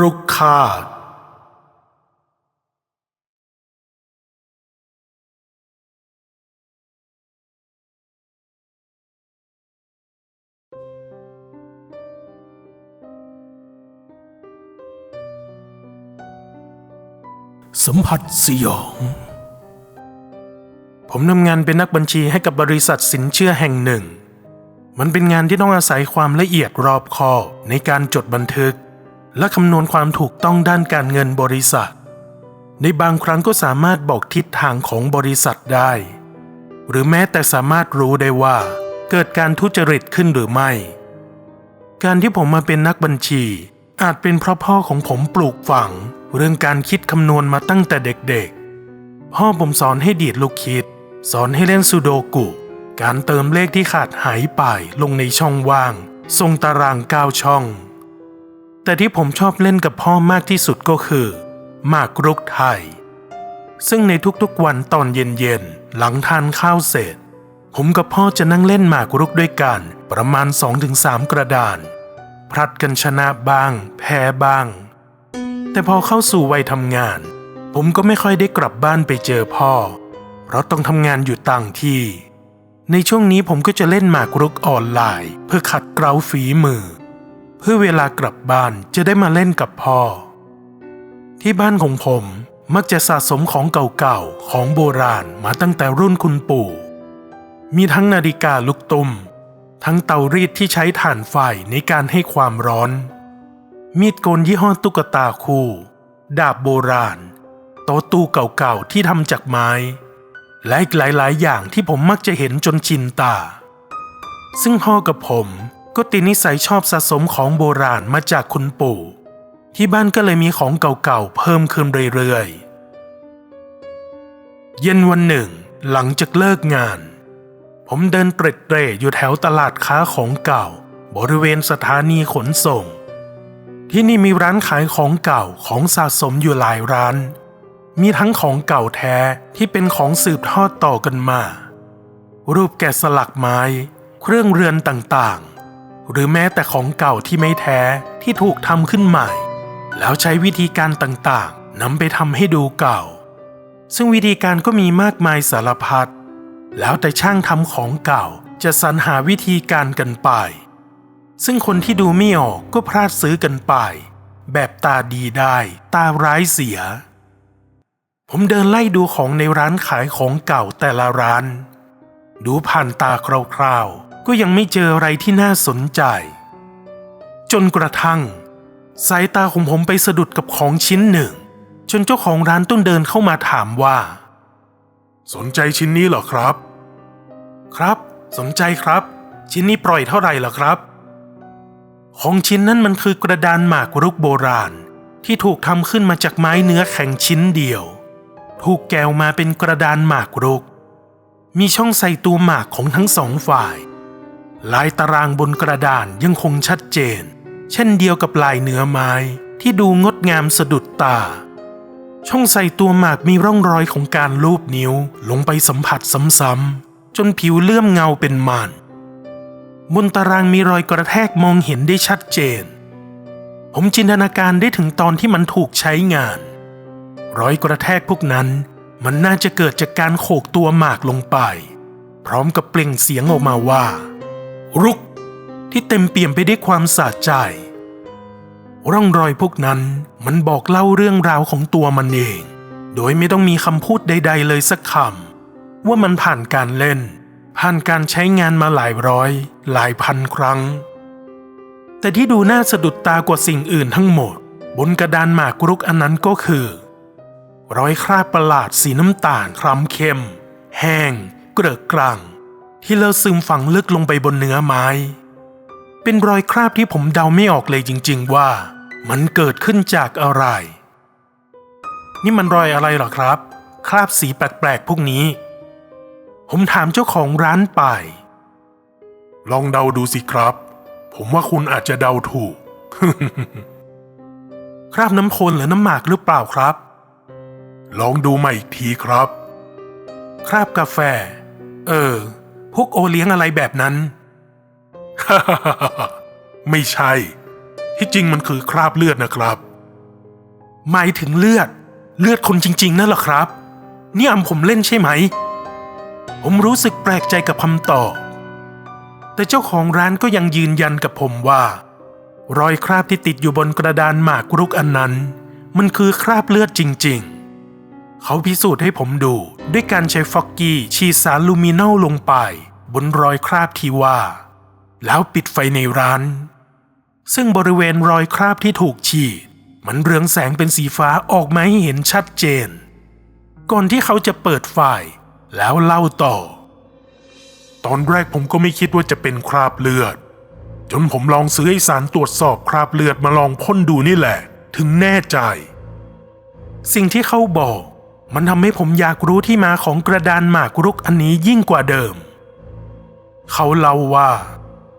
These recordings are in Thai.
รุกคาตสัมผัสสยอง ผมทำงานเป็นนักบัญชีให้กับบริษัทสินเชื่อแห่งหนึ่ง มันเป็นงานที่ต้องอาศัยความละเอียดรอบคอบในการจดบันทึก และคำนวณความถูกต้องด้านการเงินบริษัท ในบางครั้งก็สามารถบอกทิศทางของบริษัทได้ หรือแม้แต่สามารถรู้ได้ว่า เกิดการทุจริตขึ้นหรือไม่ การที่ผมมาเป็นนักบัญชี อาจเป็นเพราะพ่อของผมปลูกฝัง เรื่องการคิดคำนวณมาตั้งแต่เด็กๆ พ่อผมสอนให้ดีดลูกคิด สอนให้เล่นซูโดกุ การเติมเลขที่ขาดหายไปลงในช่องว่าง ทรงตารางเก้าช่อง แต่ที่ผมชอบเล่นกับพ่อมากที่สุดก็คือหมากรุกไทย ซึ่งในทุกๆวันตอนเย็นๆ หลังทานข้าวเสร็จ ผมกับพ่อจะนั่งเล่นหมากรุกด้วยกันประมาณ 2-3 กระดาน พลัดกันชนะบ้าง แพ้บ้าง แต่พอเข้าสู่วัยทำงาน ผมก็ไม่ค่อยได้กลับบ้านไปเจอพ่อ เพราะต้องทำงานอยู่ต่างที่ ในช่วงนี้ผมก็จะเล่นหมากรุกออนไลน์ เพื่อขัดเกลาฝีมือ เพื่อเวลากลับบ้านจะได้มาเล่นกับพ่อ ที่บ้านของผมมักจะสะสมของเก่าๆ ของโบราณมาตั้งแต่รุ่นคุณปู่ มีทั้งนาฬิกาลูกตุ้ม ทั้งเตารีดที่ใช้ถ่านไฟในการให้ความร้อน มีดโกนยี่ห้อตุ๊กตาคู่ ดาบโบราณ โต๊ะตู้เก่าๆ ที่ทำจากไม้ และอีกหลายๆ อย่างที่ผมมักจะเห็นจนชินตา ซึ่งพ่อกับผม ก็ติดนิสัยชอบสะสมของโบราณมาจากคุณปู่ ที่บ้านก็เลยมีของเก่าๆเพิ่มขึ้นเรื่อยๆ เย็นวันหนึ่ง หลังจากเลิกงาน ผมเดินเตร็ดเตร่อยู่แถวตลาดค้าของเก่า บริเวณสถานีขนส่ง ที่นี่มีร้านขายของเก่าของสะสมอยู่หลายร้าน มีทั้งของเก่าแท้ที่เป็นของสืบทอดต่อกันมา รูปแกะสลักไม้ เครื่องเรือนต่างๆ หรือแม้แต่ของเก่าที่ไม่แท้ที่ถูกทำขึ้นใหม่ แล้วใช้วิธีการต่างๆนำไปทำให้ดูเก่า ซึ่งวิธีการก็มีมากมายสารพัดแล้วแต่ช่างทำของเก่าจะสรรหาวิธีการกันไป ซึ่งคนที่ดูไม่ออกก็พลาดซื้อกันไป แบบตาดีได้ตาร้ายเสีย ผมเดินไล่ดูของในร้านขายของเก่าแต่ละร้าน ดูผ่านตาคร่าวๆ ก็ยังไม่เจออะไรที่น่าสนใจ จนกระทั่ง สายตาของผมไปสะดุดกับของชิ้นหนึ่ง จนเจ้าของร้านต้องเดินเข้ามาถามว่า สนใจชิ้นนี้เหรอครับ ครับ สนใจครับ ชิ้นนี้ปล่อยเท่าไหร่ล่ะครับ ของชิ้นนั้นมันคือกระดานหมากรุกโบราณที่ถูกทำขึ้นมาจากไม้เนื้อแข็งชิ้นเดียว ถูกแกวมาเป็นกระดานหมากรุก มีช่องใส่ตัวหมากของทั้งสองฝ่าย ลายตารางบนกระดานยังคงชัดเจน เช่นเดียวกับลายเนื้อไม้ที่ดูงดงามสะดุดตา ช่องใส่ตัวหมากมีร่องรอยของการลูบนิ้วลงไปสัมผัสซ้ำๆจนผิวเลื่อมเงาเป็นมันบนตารางมีรอยกระแทกมองเห็นได้ชัดเจน ผมจินตนาการได้ถึงตอนที่มันถูกใช้งาน รอยกระแทกพวกนั้นมันน่าจะเกิดจากการโขกตัวหมากลงไป พร้อมกับเปล่งเสียงออกมาว่า รุกที่เต็มเปี่ยมไปด้วยความสะใจ ร่องรอยพวกนั้นมันบอกเล่าเรื่องราวของตัวมันเอง โดยไม่ต้องมีคำพูดใด ๆ เลยสักคำว่ามันผ่านการเล่น ผ่านการใช้งานมาหลายร้อย หลายพันครั้ง แต่ที่ดูน่าสะดุดตากว่าสิ่งอื่นทั้งหมด บนกระดานหมากรุกอันนั้นก็คือ รอยคราบประหลาดสีน้ำตาลคล้ำเข้ม แห้ง เกลือกกรัง ที่เลอะซึมฝังลึกลงไปบนเนื้อไม้ เป็นรอยคราบที่ผมเดาไม่ออกเลยจริง ๆ ว่ามันเกิดขึ้นจากอะไร นี่มันรอยอะไรเหรอครับ คราบสีแปลกๆพวกนี้ ผมถามเจ้าของร้านไป ลองเดาดูสิครับ ผมว่าคุณอาจจะเดาถูก คราบน้ำคนหรือน้ำหมากหรือเปล่าครับ ลองดูมาอีกทีครับ คราบกาแฟ เออ พวกโอเลี้ยงอะไรแบบนั้น ไม่ใช่ ที่จริงมันคือคราบเลือดนะครับ หมายถึงเลือด เลือดคนจริง ๆ นั่นหรอครับ นี่อำผมเล่นใช่ไหม ผมรู้สึกแปลกใจกับคำตอบ แต่เจ้าของร้านก็ยังยืนยันกับผมว่า รอยคราบที่ติดอยู่บนกระดานหมากรุกอันนั้น มันคือคราบเลือดจริง ๆ เขาพิสูจน์ให้ผมดู ด้วยการใช้ฟอกกี้ฉีดสารลูมิเนลลงไป บนรอยคราบที่ว่า แล้วปิดไฟในร้าน ซึ่งบริเวณรอยคราบที่ถูกฉีด มันเรืองแสงเป็นสีฟ้าออกมาให้เห็นชัดเจน ก่อนที่เขาจะเปิดไฟแล้วเล่าต่อ ตอนแรกผมก็ไม่คิดว่าจะเป็นคราบเลือด จนผมลองซื้อไอสารตรวจสอบคราบเลือดมาลองพ่นดูนี่แหละ ถึงแน่ใจ สิ่งที่เขาบอก มันทำให้ผมอยากรู้ที่มาของกระดานหมากรุกอันนี้ยิ่งกว่าเดิม เขาเล่าว่า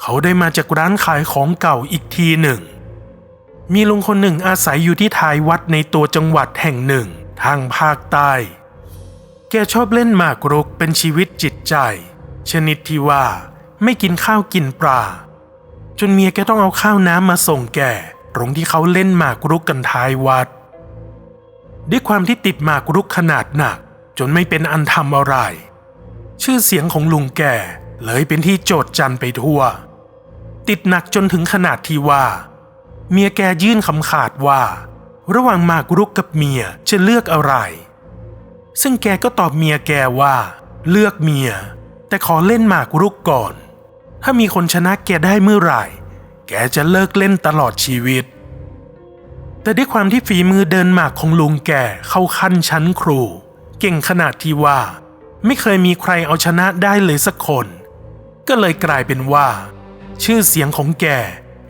เขาได้มาจากร้านขายของเก่าอีกทีหนึ่ง มีลุงคนหนึ่งอาศัยอยู่ที่ท้ายวัดในตัวจังหวัดแห่งหนึ่งทางภาคใต้ แกชอบเล่นหมากรุกเป็นชีวิตจิตใจ ชนิดที่ว่าไม่กินข้าวกินปลา จนเมียแกต้องเอาข้าวน้ำมาส่งแกตรงที่เขาเล่นหมากรุกกันท้ายวัด ด้วยความที่ติดหมากรุกขนาดหนัก จนไม่เป็นอันทำอะไร ชื่อเสียงของลุงแกเลยเป็นที่โจดจันไปทั่ว ติดหนักจนถึงขนาดที่ว่า เมียแกยื่นคำขาดว่า ระหว่างหมากรุกกับเมียจะเลือกอะไร ซึ่งแกก็ตอบเมียแกว่า เลือกเมีย แต่ขอเล่นหมากรุกก่อน ถ้ามีคนชนะแกได้เมื่อไหร่ แกจะเลิกเล่นตลอดชีวิต แต่ด้วยความที่ฝีมือเดินหมากของลุงแกเข้าขั้นชั้นครู เก่งขนาดที่ว่า ไม่เคยมีใครเอาชนะได้เลยสักคน ก็เลยกลายเป็นว่า ชื่อเสียงของแก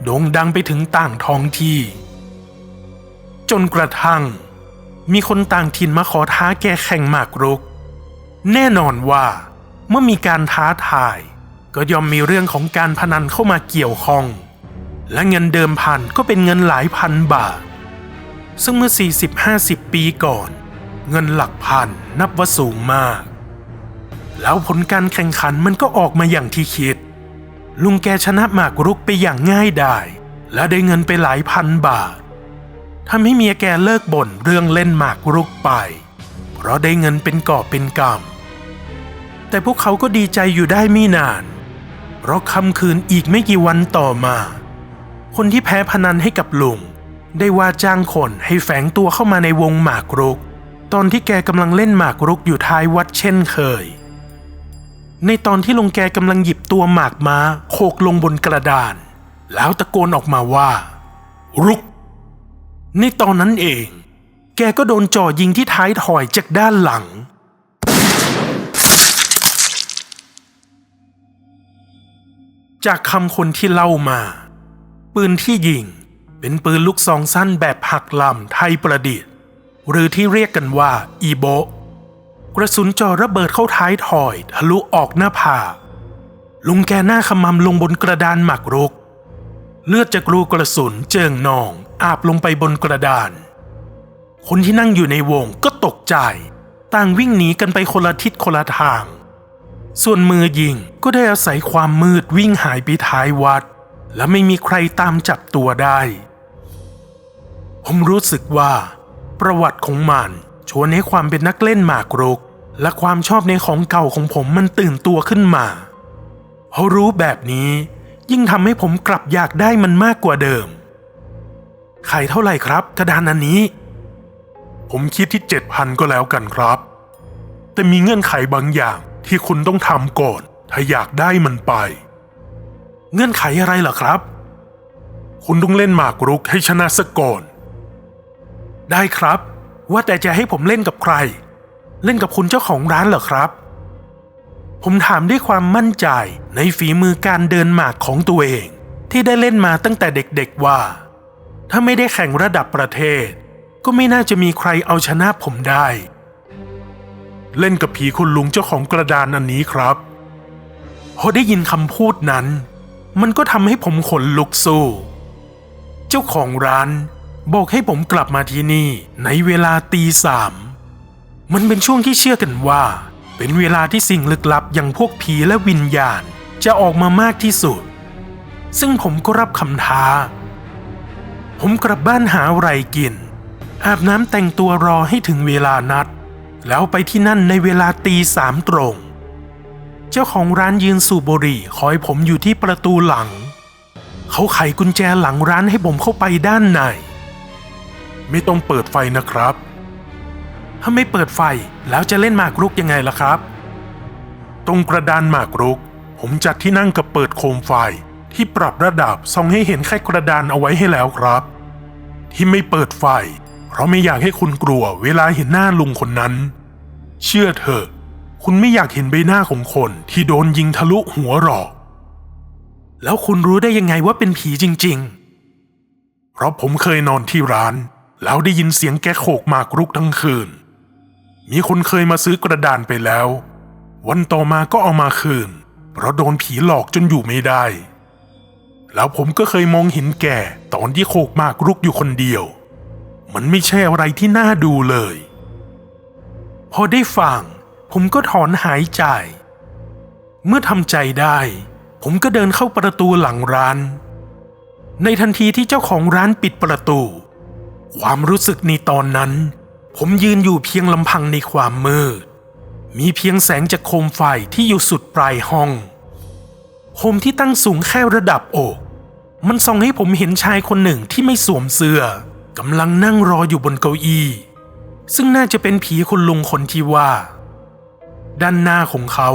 โด่งดังไปถึงต่างท้องที่ จนกระทั่ง มีคนต่างถิ่นมาขอท้าแกแข่งหมากรุก แน่นอนว่า เมื่อมีการท้าทาย ก็ย่อมมีเรื่องของการพนันเข้ามาเกี่ยวข้อง และเงินเดิมพันก็เป็นเงินหลายพันบาท ซึ่งเมื่อ 40-50 ปีก่อน เงินหลักพันนับว่าสูงมาก แล้วผลการแข่งขันมันก็ออกมาอย่างที่คิด ลุงแกชนะหมากรุกไปอย่างง่ายดายและได้เงินไปหลายพันบาททำให้เมียแกเลิกบ่นเรื่องเล่นหมากรุกไป เพราะได้เงินเป็นก่อเป็นกำแต่พวกเขาก็ดีใจอยู่ได้ไม่นาน เพราะคำคืนอีกไม่กี่วันต่อมา คนที่แพ้พนันให้กับลุง ได้ว่าจ้างคนให้แฝงตัวเข้ามาในวงหมากรุก ตอนที่แกกำลังเล่นหมากรุกอยู่ท้ายวัดเช่นเคย ในตอนที่ลุงแกกำลังหยิบตัวหมากม้าโขกลงบนกระดาน แล้วตะโกนออกมาว่า รุก ในตอนนั้นเอง แกก็โดนจ่อยิงที่ท้ายถอยจากด้านหลังจากคำคนที่เล่ามา ปืนที่ยิง เป็นปืนลูกซองสั้นแบบหักลำไทยประดิษฐ์ หรือที่เรียกกันว่าอีโบกระสุนจ่อระเบิดเข้าท้ายถอยทะลุออกหน้าผาลุงแกหน้าขมำลงบนกระดานหมักรุก เลือดจากรูกระสุนเจิงนอง อาบลงไปบนกระดาน คนที่นั่งอยู่ในวงก็ตกใจ ต่างวิ่งหนีกันไปคนละทิศคนละทาง ส่วนมือยิงก็ได้อาศัยความมืดวิ่งหายไปท้ายวัด และไม่มีใครตามจับตัวได้ ผมรู้สึกว่า ประวัติของมันชวนให้ความเป็นนักเล่นหมากรุก และความชอบในของเก่าของผมมันตื่นตัวขึ้นมาเพราะรู้แบบนี้ ยิ่งทำให้ผมกลับอยากได้มันมากกว่าเดิมขายเท่าไหร่ครับ กระดานอันนี้ ผมคิดที่เจ็ดพันก็แล้วกันครับ แต่มีเงื่อนไขบางอย่างที่คุณต้องทำก่อน ถ้าอยากได้มันไป เงื่อนไขอะไรเหรอครับ คุณต้องเล่นหมากรุกให้ชนะสก่อน ได้ครับ ว่าแต่จะให้ผมเล่นกับใคร เล่นกับคุณเจ้าของร้านเหรอครับ ผมถามด้วยความมั่นใจในฝีมือการเดินหมากของตัวเอง ที่ได้เล่นมาตั้งแต่เด็กๆว่า ถ้าไม่ได้แข่งระดับประเทศ ก็ไม่น่าจะมีใครเอาชนะผมได้ เล่นกับผีคุณลุงเจ้าของกระดานอันนี้ครับพอได้ยินคำพูดนั้น มันก็ทำให้ผมขนลุกสู้ เจ้าของร้าน บอกให้ผมกลับมาที่นี่ในเวลาตีสามมันเป็นช่วงที่เชื่อกันว่า เป็นเวลาที่สิ่งลึกลับอย่างพวกผีและวิญญาณจะออกมามากที่สุด ซึ่งผมก็รับคำท้า ผมกลับบ้านหาอะไรกิน อาบน้ำแต่งตัวรอให้ถึงเวลานัด แล้วไปที่นั่นในเวลาตีสามตรง เจ้าของร้านยืนสูบบุหรี่คอยผมอยู่ที่ประตูหลัง เขาไขกุญแจหลังร้านให้ผมเข้าไปด้านใน ไม่ต้องเปิดไฟนะครับ ถ้าไม่เปิดไฟแล้วจะเล่นหมากรุกยังไงล่ะครับ ตรงกระดานหมากรุก ผมจัดที่นั่งกับเปิดโคมไฟที่ปรับระดับส่องให้เห็นแค่กระดานเอาไว้ให้แล้วครับ ที่ไม่เปิดไฟ เพราะไม่อยากให้คุณกลัวเวลาเห็นหน้าลุงคนนั้น เชื่อเถอะ คุณไม่อยากเห็นใบหน้าของคนที่โดนยิงทะลุหัวหรอก แล้วคุณรู้ได้ยังไงว่าเป็นผีจริง ๆ เพราะผมเคยนอนที่ร้าน แล้วได้ยินเสียงแกโขกหมากรุกทั้งคืน มีคนเคยมาซื้อกระดานไปแล้ว วันต่อมาก็เอามาคืน เพราะโดนผีหลอกจนอยู่ไม่ได้ แล้วผมก็เคยมองเห็นแกตอนที่โขกหมากรุกอยู่คนเดียว มันไม่ใช่อะไรที่น่าดูเลย พอได้ฟังผมก็ถอนหายใจ เมื่อทำใจได้ ผมก็เดินเข้าประตูหลังร้าน ในทันทีที่เจ้าของร้านปิดประตู ความรู้สึกในตอนนั้น ผมยืนอยู่เพียงลำพังในความมืด มีเพียงแสงจากโคมไฟที่อยู่สุดปลายห้องโคมที่ตั้งสูงแค่ระดับอก มันส่องให้ผมเห็นชายคนหนึ่งที่ไม่สวมเสื้อกำลังนั่งรออยู่บนเก้าอี้ ซึ่งน่าจะเป็นผีคุณลุงคนที่ว่า ด้านหน้าของเขา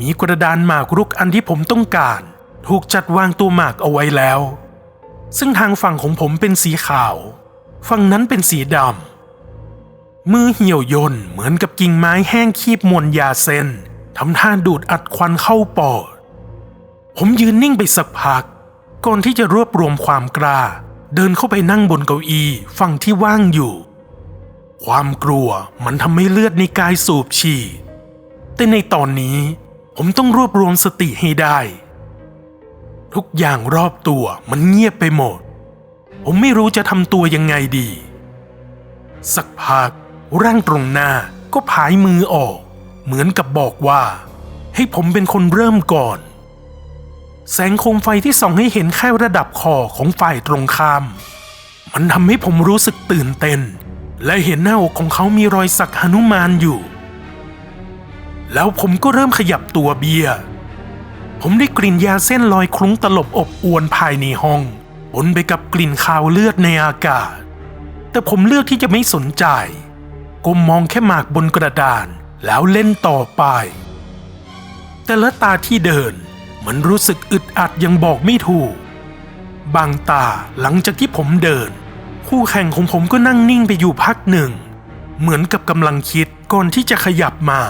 มีกระดานหมากรุกอันที่ผมต้องการ ถูกจัดวางตัวหมากเอาไว้แล้ว ซึ่งทางฝั่งของผมเป็นสีขาว ฝั่งนั้นเป็นสีดำ มือเหี่ยวย่นเหมือนกับกิ่งไม้แห้งคีบมวลยาเส้นทำท่าดูดอัดควันเข้าปอด ผมยืนนิ่งไปสักพัก ก่อนที่จะรวบรวมความกล้า เดินเข้าไปนั่งบนเก้าอี้ฝั่งที่ว่างอยู่ ความกลัวมันทำให้เลือดในกายสูบฉีดแต่ในตอนนี้ผมต้องรวบรวมสติให้ได้ ทุกอย่างรอบตัวมันเงียบไปหมด ผมไม่รู้จะทำตัวยังไงดี สักพักร่างตรงหน้าก็ผายมือออก เหมือนกับบอกว่า ให้ผมเป็นคนเริ่มก่อน แสงโคมไฟที่ส่องให้เห็นแค่ระดับคอของฝ่ายตรงข้าม มันทำให้ผมรู้สึกตื่นเต้น และเห็นหน้าอกของเขามีรอยสักหนุมานอยู่ แล้วผมก็เริ่มขยับตัวเบียร์ผมได้กลิ่นยาเส้นลอยคลุ้งตลบอบอวนภายในห้อง ปนไปกับกลิ่นคาวเลือดในอากาศ แต่ผมเลือกที่จะไม่สนใจก้มมองแค่หมากบนกระดาน แล้วเล่นต่อไป แต่ละตาที่เดินมันรู้สึกอึดอัดยังบอกไม่ถูก บางตาหลังจากที่ผมเดิน คู่แข่งของผมก็นั่งนิ่งไปอยู่พักหนึ่ง เหมือนกับกำลังคิดก่อนที่จะขยับมา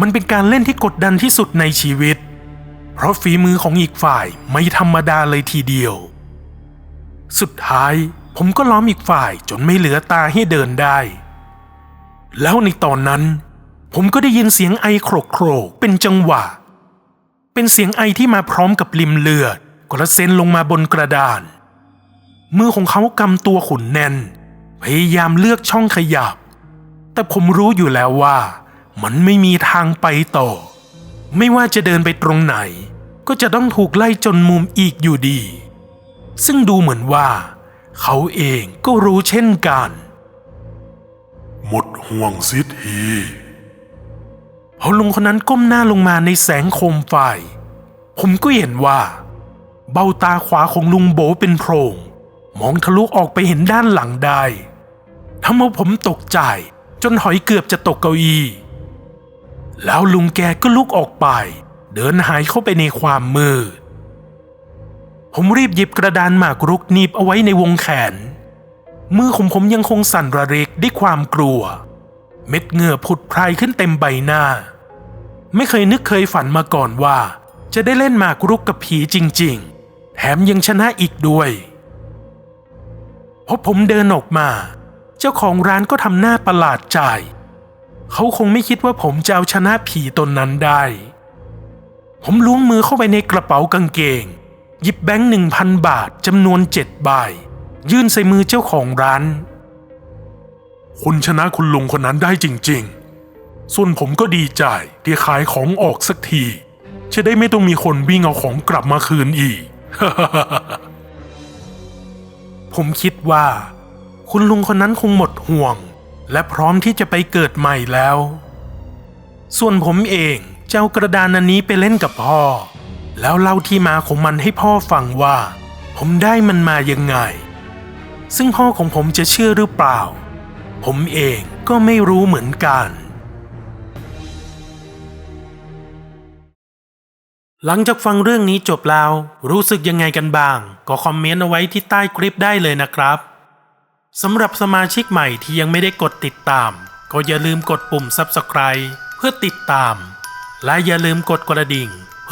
มันเป็นการเล่นที่กดดันที่สุดในชีวิต เพราะฝีมือของอีกฝ่ายไม่ธรรมดาเลยทีเดียว สุดท้ายผมก็ล้อมอีกฝ่ายจนไม่เหลือตาให้เดินได้ แล้วในตอนนั้น ผมก็ได้ยินเสียงไอโครกโครกเป็นจังหวะ เป็นเสียงไอที่มาพร้อมกับริมเลือดกระเซ็นลงมาบนกระดาน มือของเขากำตัวขุนแน่น พยายามเลือกช่องขยับ แต่ผมรู้อยู่แล้วว่ามันไม่มีทางไปต่อ ไม่ว่าจะเดินไปตรงไหน ก็จะต้องถูกไล่จนมุมอีกอยู่ดี ซึ่งดูเหมือนว่า เขาเองก็รู้เช่นกัน หมดห่วงสิทีพอลุงคนนั้นก้มหน้าลงมาในแสงโคมไฟ ผมก็เห็นว่า เบ้าตาขวาของลุงโบเป็นโพรง มองทะลุออกไปเห็นด้านหลังได้ทำเอาผมตกใจจนหอยเกือบจะตกเก้าอี้แล้วลุงแกก็ลุกออกไป เดินหายเข้าไปในความมืด ผมรีบหยิบกระดานหมากรุกหนีบเอาไว้ในวงแขน มือของผมยังคงสั่นระเรกด้วยความกลัว เม็ดเหงื่อผุดพรายขึ้นเต็มใบหน้า ไม่เคยนึกเคยฝันมาก่อนว่า จะได้เล่นหมากรุกกับผีจริง ๆ แถมยังชนะอีกด้วยพอผมเดินออกมา เจ้าของร้านก็ทำหน้าประหลาดใจ เขาคงไม่คิดว่าผมจะเอาชนะผีตนนั้นได้ ผมล้วงมือเข้าไปในกระเป๋ากางเกง หยิบแบงค์หนึ่งพันบาทจำนวนเจ็ดใบยื่นใส่มือเจ้าของร้าน คุณชนะคุณลุงคนนั้นได้จริง ๆ ส่วนผมก็ดีใจที่ขายของออกสักที จะได้ไม่ต้องมีคนวิ่งเอาของกลับมาคืนอีก ผมคิดว่า คุณลุงคนนั้นคงหมดห่วง และพร้อมที่จะไปเกิดใหม่แล้ว ส่วนผมเองเจ้ากระดานอันนี้ไปเล่นกับพ่อ แล้วเล่าที่มาของมันให้พ่อฟังว่า ผมได้มันมายังไง ซึ่งพ่อของผมจะเชื่อหรือเปล่า ผมเองก็ไม่รู้เหมือนกัน หลังจากฟังเรื่องนี้จบแล้ว รู้สึกยังไงกันบ้าง ก็คอมเมนต์เอาไว้ที่ใต้คลิปได้เลยนะครับสำหรับสมาชิกใหม่ที่ยังไม่ได้กดติดตาม ก็อย่าลืมกดปุ่ม Subscribe เพื่อติดตาม และอย่าลืมกดกระดิ่ง